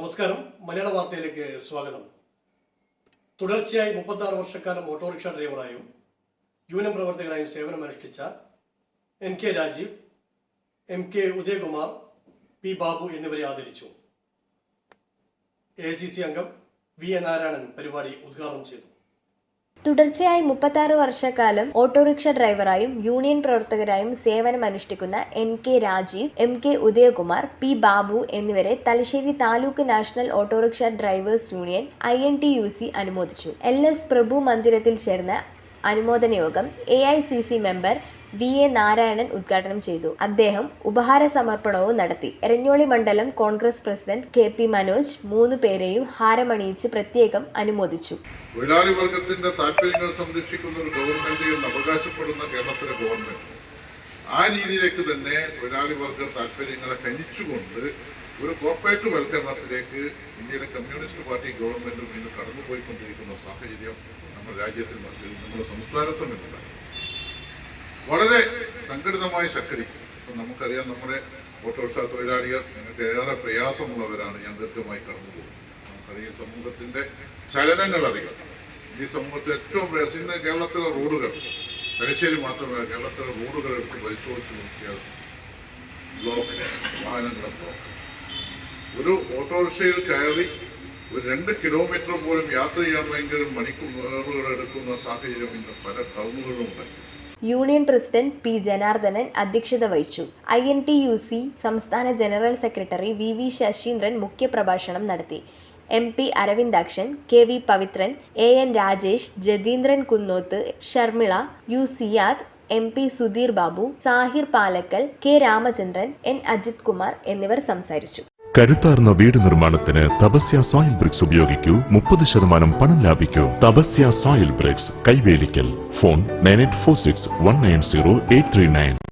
നമസ്കാരം. മലയാള വാർത്തയിലേക്ക് സ്വാഗതം. തുടർച്ചയായി മുപ്പത്തി ആറ് വർഷക്കാലം ഓട്ടോറിക്ഷ ഡ്രൈവറായും യൂണിയൻ പ്രവർത്തകനായും സേവനമനുഷ്ഠിച്ച N K Rajeev M K Udayakumar P Babu എന്നിവരെ ആദരിച്ചു. എ സി സി അംഗം വി എ നാരായണൻ പരിപാടി ഉദ്ഘാടനം ചെയ്തു. തുടർച്ചയായി മുപ്പത്താറ് വർഷക്കാലം ഓട്ടോറിക്ഷ ഡ്രൈവറായും യൂണിയൻ പ്രവർത്തകരായും സേവനം അനുഷ്ഠിക്കുന്ന N K Rajeev M K Udayakumar P Babu എന്നിവരെ Thalassery taluk national autorickshaw drivers union I N T U C അനുമോദിച്ചു. എൽ എസ് പ്രഭു മന്ദിരത്തിൽ ചേർന്ന അനുമോദന യോഗം A I C C member V A Narayanan ഉദ്ഘാടനം ചെയ്തു. അദ്ദേഹം ഉപഹാര സമർപ്പണവും നടത്തി. എരഞ്ഞോളി മണ്ഡലം Congress president K P Manoj മൂന്ന് പേരെയും ഹാരമണിയിച്ച് പ്രത്യേകം അനുമോദിച്ചു. തൊഴിലാളി വർഗത്തിന്റെ താല്പര്യങ്ങൾ സംരക്ഷിക്കുന്ന ഒരു ഗവൺമെന്റ് എന്ന് അവകാശപ്പെടുന്ന കേരളത്തിലെ ഗവൺമെന്റ് ആ രീതിയിലേക്ക് തന്നെ തൊഴിലാളി വർഗ താല്പര്യങ്ങളെ കനിച്ചുകൊണ്ട് ഒരു കോർപ്പറേറ്റ് വൽക്കരണത്തിലേക്ക് ഇന്ത്യയിലെ കമ്മ്യൂണിസ്റ്റ് പാർട്ടി ഗവൺമെന്റും ഇന്ന് കടന്നുപോയിക്കൊണ്ടിരിക്കുന്ന സാഹചര്യം നമ്മുടെ രാജ്യത്തിൽ നമ്മുടെ സംസ്ഥാനത്തുമില്ല വളരെ സംഘടിതമായ ശക്തി ഇപ്പം നമുക്കറിയാം നമ്മുടെ ഓട്ടോറിക്ഷ തൊഴിലാളികൾ ഞങ്ങൾക്ക് ഏറെ പ്രയാസമുള്ളവരാണ്. ഞാൻ ദീർഘമായി കടന്നു പോകുന്നത് നമുക്കറിയാം സമൂഹത്തിന്റെ ചലനങ്ങൾ അറിയാം. ഈ സമൂഹത്തിൽ ഏറ്റവും പ്രയാസം ഇന്ന് കേരളത്തിലെ റോഡുകൾ തലശ്ശേരി മാത്രമല്ല കേരളത്തിലെ റോഡുകൾ എടുത്ത് പരിശോധിച്ച് നോക്കിയാൽ ബ്ലോക്കിന് വാഹനങ്ങളെ ബ്ലോക്ക്. ഒരു ഓട്ടോറിക്ഷയിൽ കയറി ഒരു രണ്ട് കിലോമീറ്റർ പോലും യാത്ര ചെയ്യണമെങ്കിൽ മണിക്കൂറുകൾ എടുക്കുന്ന സാഹചര്യം ഇന്ന് പല ടൗണുകളിലും ഉണ്ട് യൂണിയൻ പ്രസിഡന്റ് പി ജനാർദ്ദനൻ അധ്യക്ഷത വഹിച്ചു. I N T U C സംസ്ഥാന general secretary V V Sasheendran മുഖ്യപ്രഭാഷണം നടത്തി. M P Aravindakshan K V Pavithran A N Rajesh Jatheendran Kunnoth Sharmila U Siyad M P Sudheer Babu Sahir Palakkal K Ramachandran N Ajith Kumar എന്നിവർ സംസാരിച്ചു. കരുത്താർന്ന വീട് നിർമ്മാണത്തിന് Tapasya soil BRICS ഉപയോഗിക്കൂ. മുപ്പത് ശതമാനം പണം ലാഭിക്കൂ. Thapasya soil bricks Kaivelikkal. Phone nine eight four six one nine zero eight three nine.